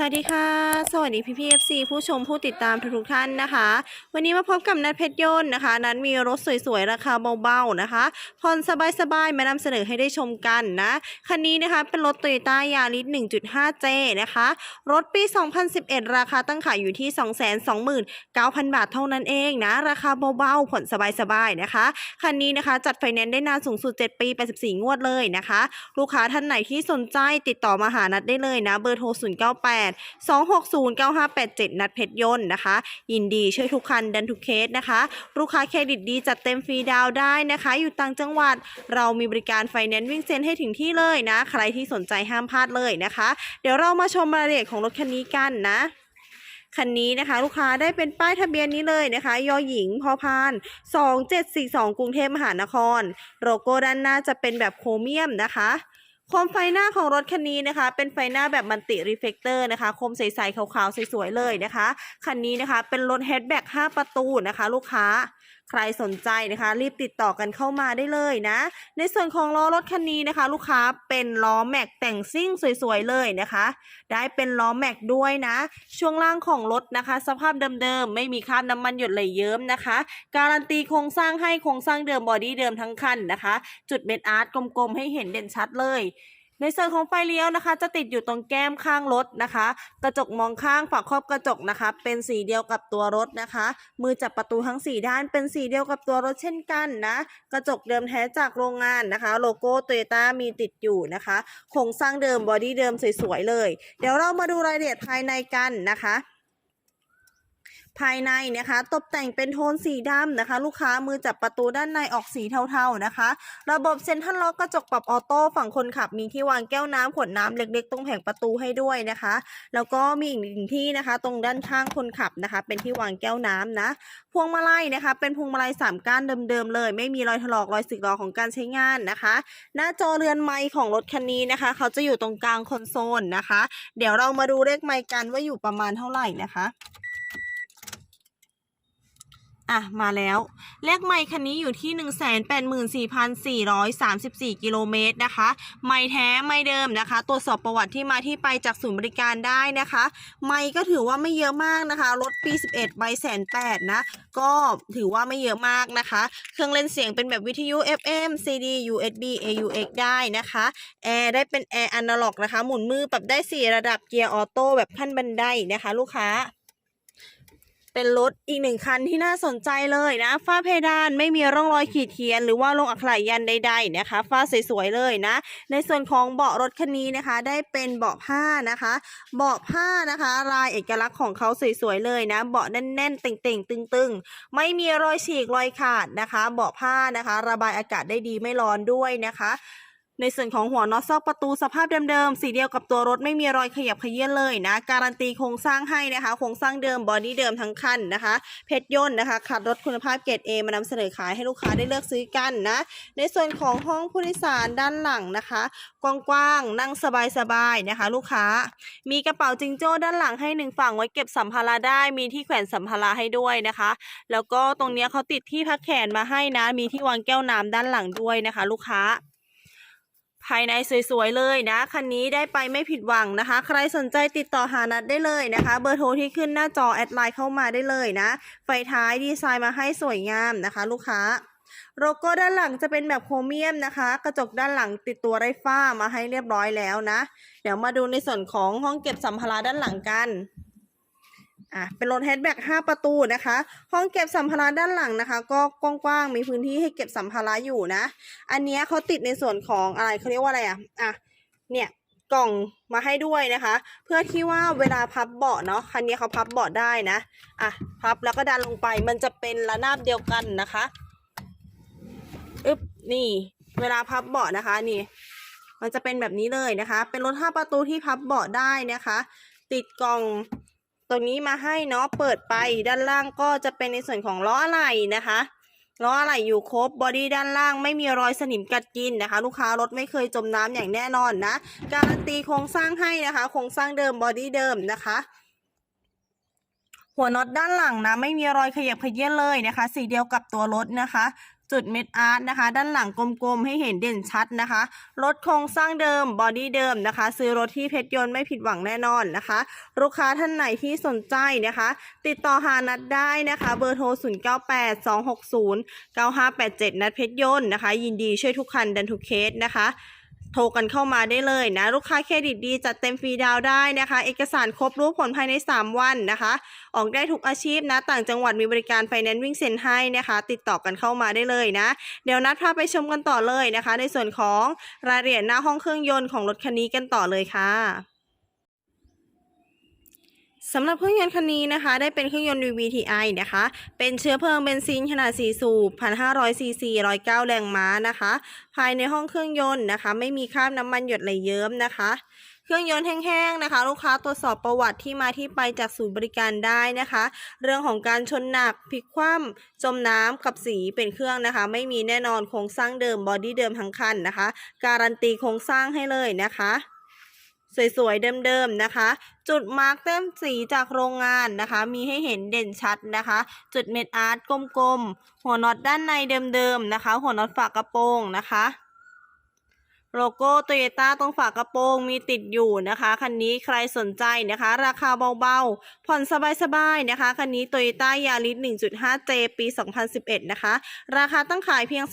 สวัสดีค่ะ สวัสดีพี่พีเอฟซีผู้ชมผู้ติดตามทุกท่านนะคะ วันนี้มาพบกับนัดเพชรยนต์นะคะ นั้นมีรถสวยๆ ราคาเบาๆนะคะผ่อนสบายๆ มานำเสนอให้ได้ชมกันนะ คันนี้นะคะเป็นรถ Toyota Yaris 1.5J นะคะ รถปี 2011 ราคาตั้งขายอยู่ที่ 229,000 บาทเท่านั้นเองนะ ราคาเบาๆผ่อนสบายๆนะคะ คันนี้นะคะจัดไฟแนนซ์ได้นานสูงสุด 7 ปี 84 งวดเลยนะคะ ลูกค้าท่านไหนที่สนใจติดต่อมาหานัดได้เลยนะ เบอร์โทร 098 2609587 นัดเพชรยนต์นะคะ ยินดีช่วยทุกคันดันทุกเคสนะคะ ลูกค้าเครดิตดีจัดเต็มฟรีดาวได้นะคะ อยู่ต่างจังหวัดเรามีบริการไฟแนนซ์วิ่งเซ็นให้ถึงที่เลยนะ ใครที่สนใจห้ามพลาดเลยนะคะ เดี๋ยวเรามาชมรายละเอียดของรถคันนี้กันนะคันนี้นะคะ ลูกค้าได้เป็นป้ายทะเบียนนี้เลยนะคะยอหญิงพอพาน 2742 กรุงเทพมหานคร โลโก้ด้านหน้าจะเป็นแบบโครเมียมนะคะ โคมไฟหน้าของรถคันนี้นะคะ เป็นไฟหน้าแบบมันติรีเฟกเตอร์นะคะ โคมใสๆขาวๆสวยๆเลยนะคะ คันนี้นะคะ เป็นรถแฮชแบ็ก5ประตูนะคะ ลูกค้า ใครสนใจนะคะ รีบติดต่อกันเข้ามาได้เลยนะ ในส่วนของล้อรถคันนี้นะคะ ลูกค้าเป็นล้อแม็กแต่งซิ่งสวยๆเลยนะคะ ได้เป็นล้อแม็กด้วยนะ ช่วงล่างของรถนะคะ สภาพเดิมๆไม่มีคราบน้ำมันหยดไหลเยิ้มนะคะ การันตีโครงสร้างให้โครงสร้างเดิมบอดี้เดิมทั้งคันนะคะ จุดเม็ดอาร์ตกลมๆให้เห็นเด่นชัดเลย ในส่วนของไฟเลี้ยวนะคะ จะติดอยู่ตรงแก้มข้างรถนะคะ กระจกมองข้างฝาครอบกระจกนะคะ เป็นสีเดียวกับตัวรถนะคะ มือจับประตูทั้ง 4 ด้านเป็นสีเดียวกับตัวรถเช่นกันนะ กระจกเดิมแท้จากโรงงานนะคะ โลโก้โตโยต้ามีติดอยู่นะคะโครงสร้างเดิมบอดี้เดิมสวยๆเลย เดี๋ยวเรามาดูรายละเอียดภายในกันนะคะ ภายในนะคะ ตกแต่งเป็นโทนสีดำนะคะ ลูกค้ามือจับประตูด้านในออกสีเทาๆนะคะ ระบบเซ็นทรัลล็อกกระจกปรับออโต้ฝั่งคนขับมีที่วางแก้วน้ำขวดน้ำเล็กๆ ตรงแผงประตูให้ด้วยนะคะ แล้วก็มีอีกหนึ่งที่นะคะ ตรงด้านข้างคนขับนะคะ เป็นที่วางแก้วน้ำนะพวงมาลัยนะคะ เป็นพวงมาลัยสามก้านเดิมๆเลย ไม่มีรอยถลอกรอยสึกหรอของการใช้งานนะคะ หน้าจอเรือนไม้ของรถคันนี้นะคะ เขาจะอยู่ตรงกลางคอนโซลนะคะ เดี๋ยวเรามาดูเลขไมค์กันว่าอยู่ประมาณเท่าไหร่นะคะ อะ มาแล้ว เลขไมค์คันนี้อยู่ที่ 184,434 กิโลเมตรนะคะ ไมค์แท้ไมค์เดิมนะคะ ตรวจสอบประวัติที่มาที่ไปจากศูนย์บริการได้นะคะ ไมค์ก็ถือว่าไม่เยอะมากนะคะ รถปี 11 ใบแสนแปดนะ ก็ถือว่าไม่เยอะมากนะคะ เครื่องเล่นเสียงเป็นแบบวิทยุ FM CD USB AUX ได้นะคะ แอร์ได้เป็นแอร์อนาล็อกนะคะ หมุนมือปรับได้ 4 ระดับเกียร์ออโต้แบบขั้นบันไดนะคะ ลูกค้า เป็นรถอีกหนึ่งคันที่น่าสนใจเลยนะ ฝ้าเพดานไม่มีร่องรอยขีดเขียน หรือว่าลงอักขระยันใดๆนะคะ ฝ้าสวยๆเลยนะ ในส่วนของเบาะรถคันนี้นะคะ ได้เป็นเบาะผ้านะคะ เบาะผ้านะคะลายเอกลักษณ์ของเขาสวยๆเลยนะ เบาะแน่นๆ เต่งๆ ตึงๆ ไม่มีรอยฉีกรอยขาดนะคะ เบาะผ้านะคะ ระบายอากาศได้ดีไม่ร้อนด้วยนะคะ ในส่วนของหัวน็อตซอกประตูสภาพเดิมๆ สีเดียวกับตัวรถไม่มีรอยขยับเขยื้อนเลยนะ การันตีโครงสร้างให้นะคะ โครงสร้างเดิมบอดี้เดิมทั้งคันนะคะ เพชรย่นต์นะคะขับรถคุณภาพเกรด A มานำเสนอขายให้ลูกค้าได้เลือกซื้อกันนะ ในส่วนของห้องผู้โดยสารด้านหลังนะคะ กว้างๆ นั่งสบายๆนะคะ ลูกค้า มีกระเป๋าจิงโจ้ด้านหลังให้หนึ่งฝั่งไว้เก็บสัมภาระได้ มีที่แขวนสัมภาระให้ด้วยนะคะ แล้วก็ตรงเนี้ยเขาติดที่พักแขนมาให้นะ มีที่วางแก้วน้ำด้านหลังด้วยนะคะ ลูกค้า ภายในสวยๆเลยนะคันนี้ได้ไปไม่ผิดหวังนะคะ ใครสนใจติดต่อหานัดได้เลยนะคะ เบอร์โทรที่ขึ้นหน้าจอแอดไลน์เข้ามาได้เลยนะ ไฟท้ายดีไซน์มาให้สวยงามนะคะ ลูกค้าโลโก้ด้านหลังจะเป็นแบบโครเมียมนะคะ กระจกด้านหลังติดตัวไรฟ้ามาให้เรียบร้อยแล้วนะ เดี๋ยวมาดูในส่วนของห้องเก็บสัมภาระด้านหลังกัน อะเป็นรถแฮชแบ็ก5ประตูนะคะ ห้องเก็บสัมภาระด้านหลังนะคะ ก็กว้างๆมีพื้นที่ให้เก็บสัมภาระอยู่นะ อันเนี้ยเขาติดในส่วนของอะไรเขาเรียกว่าอะไรอะอะเนี่ยกล่องมาให้ด้วยนะคะ เพื่อที่ว่าเวลาพับเบาะเนาะคันนี้เขาพับเบาะได้นะอะพับแล้วก็ดันลงไปมันจะเป็นระนาบเดียวกันนะคะอึบนี่ เวลาพับเบาะนะคะนี่ มันจะเป็นแบบนี้เลยนะคะ เป็นรถห้าประตูที่พับเบาะได้นะคะ ติดกล่อง ตรงนี้มาให้เนาะเปิดไปด้านล่างก็จะเป็นในส่วนของล้ออะไหล่นะคะล้ออะไหล่อยู่ครบบอดี้ด้านล่างไม่มีรอยสนิมกัดกินนะคะ ลูกค้ารถไม่เคยจมน้ำอย่างแน่นอนนะ การันตีโครงสร้างให้นะคะโครงสร้างเดิมบอดี้เดิมนะคะหัวน็อตด้านหลังนะไม่มีรอยขยับขยื้เลยนะคะ สีเดียวกับตัวรถนะคะ จุดเม็ดอาร์ตนะคะ ด้านหลังกลมๆ ให้เห็นเด่นชัดนะคะ รถโครงสร้างเดิมบอดี้เดิมนะคะ ซื้อรถที่เพชรยนต์ไม่ผิดหวังแน่นอนนะคะ ลูกค้าท่านไหนที่สนใจนะคะ ติดต่อหานัดได้นะคะ เบอร์โทร 0 9 8 2 6 0 9 5 8 7 นัดเพชรยนต์นะคะ ยินดีช่วยทุกคันดันทุกเคสนะคะ โทรกันเข้ามาได้เลยนะ ลูกค้าเครดิตดีจัดเต็มฟรีดาวได้นะคะ เอกสารครบรู้ผลภายใน 3 วันนะคะ ออกได้ทุกอาชีพนะ ต่างจังหวัดมีบริการไฟแนนซ์วิ่งเซ็นให้นะคะ ติดต่อกันเข้ามาได้เลยนะ เดี๋ยวนัดพาไปชมกันต่อเลยนะคะ ในส่วนของรายละเอียดหน้าห้องเครื่องยนต์ของรถคันนี้กันต่อเลยค่ะ สำหรับเครื่องยนต์คันนี้นะคะ ได้เป็นเครื่องยนต์ VVTi นะคะ เป็นเชื้อเพลิงเบนซินขนาด 4 สูบ 1,500 ซีซี 109 แรงม้านะคะ ภายในห้องเครื่องยนต์นะคะ ไม่มีคราบน้ำมันหยดไหลเยิ้มนะคะ เครื่องยนต์แห้งๆนะคะ ลูกค้าตรวจสอบประวัติที่มาที่ไปจากศูนย์บริการได้นะคะ เรื่องของการชนหนักพลิกคว่ำจมน้ำกับสีเป็นเครื่องนะคะ ไม่มีแน่นอนโครงสร้างเดิมบอดี้เดิมทั้งคันนะคะ การันตีโครงสร้างให้เลยนะคะ สวยๆ เดิมๆนะคะ จุดมาร์กเต็มสีจากโรงงานนะคะ มีให้เห็นเด่นชัดนะคะ จุดเม็ดอาร์ตกลมๆ หัวน็อตด้านในเดิมๆนะคะ หัวน็อตฝากระโปรงนะคะ โลโก้โตโยต้าตรงฝากระโปรงมีติดอยู่นะคะ คันนี้ใครสนใจนะคะ ราคาเบาๆ ผ่อนสบายๆนะคะ คันนี้โตโยต้ายาริส 1.5J ปี 2011 นะคะ ราคาตั้งขายเพียง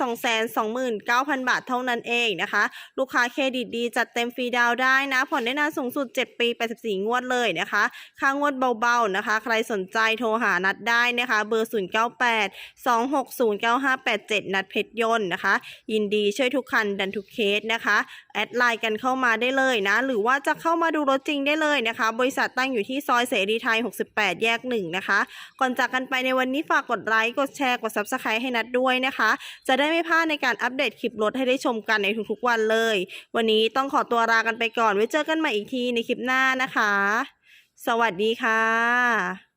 229,000 บาทเท่านั้นเองนะคะ ลูกค้าเครดิตดีจัดเต็มฟรีดาวได้นะ ผ่อนได้นานสูงสุด 7 ปี 84 งวดเลยนะคะ ค่างวดเบาๆนะคะ ใครสนใจโทรหานัดได้นะคะ เบอร์ 098 260 9587 นัดเพชรยนต์นะคะ ยินดีช่วยทุกคันดันทุกเคสนะคะแอดไลน์กันเข้ามาได้เลยนะ หรือว่าจะเข้ามาดูรถจริงได้เลยนะคะ บริษัทตั้งอยู่ที่ซอยเสรีไทย 68 แยก 1 นะคะ ก่อนจากกันไปในวันนี้ฝากกดไลค์กดแชร์กด Subscribe ให้นัดด้วยนะคะ จะได้ไม่พลาดในการอัปเดตคลิปรถให้ได้ชมกันในทุกๆวันเลย วันนี้ต้องขอตัวลากันไปก่อนไว้เจอกันใหม่อีกทีในคลิปหน้านะคะ สวัสดีค่ะ